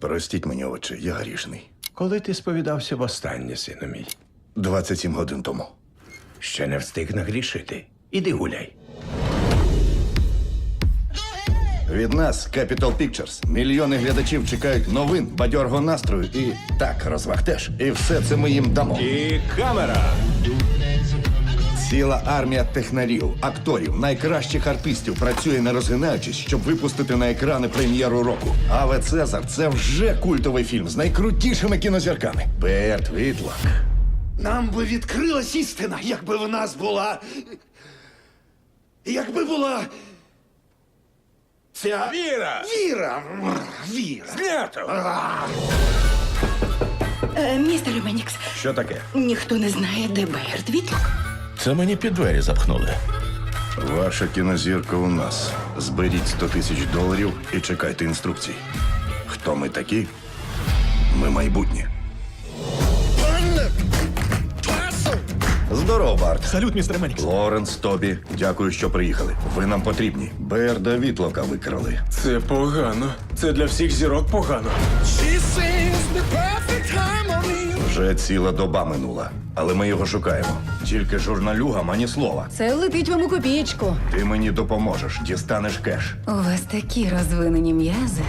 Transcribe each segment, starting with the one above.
Простіть мені, отче, я грішний. Коли ти сповідався востаннє, сину мій, 27 годин тому. ще не встиг нагрішити. Іди гуляй. Від нас Capital Pictures. Мільйони глядачів чекають новин, бадьорого настрою і так, розваг теж. І все це ми їм дамо. І камера. Ціла армія технарів, акторів, найкращих артистів працює не розгинаючись, щоб випустити на екрани прем'єру року. Аве Цезар це вже культовий фільм з найкрутішими кінозірками. Берт Вітлак. Нам би відкрилась істина, якби в нас була. Якби була. Ця. Віра! Віра! Віра! Знято! Е, містер Менікс, Що таке? ніхто не знає, де Берт Вітлок. Це мені під двері запхнули. Ваша кінозірка у нас. Зберіть 100 тисяч доларів і чекайте інструкцій. Хто ми такі? Ми майбутнє. Здоров, Барт. Салют, містер Менікс. Лоренс, Тобі, дякую, що приїхали. Ви нам потрібні. Берда Вітлока викрали. Це погано. Це для всіх зірок погано. Вже ціла доба минула, але ми його шукаємо. Тільки журналюгам ані слова. Це летить вам у копієчку. Ти мені допоможеш, дістанеш кеш. У вас такі розвинені м'язи.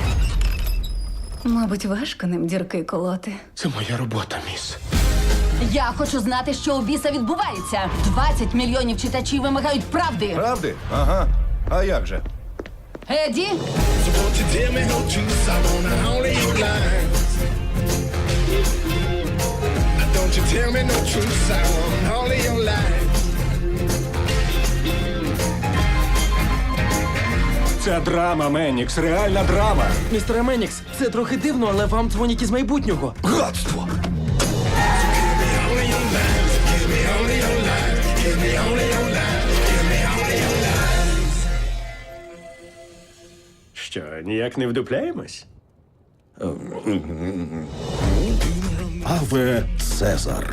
Мабуть, важко ним дірки колоти. Це моя робота, міс. Я хочу знати, що у біса відбувається. 20 мільйонів читачів вимагають правди. Правди? Ага. А як же? Еді, Це драма, Менікс, реальна драма. Містере Менікс, це трохи дивно, але вам дзвонять із майбутнього. Гадство! Що, ніяк не вдупляємось? Аве Цезар.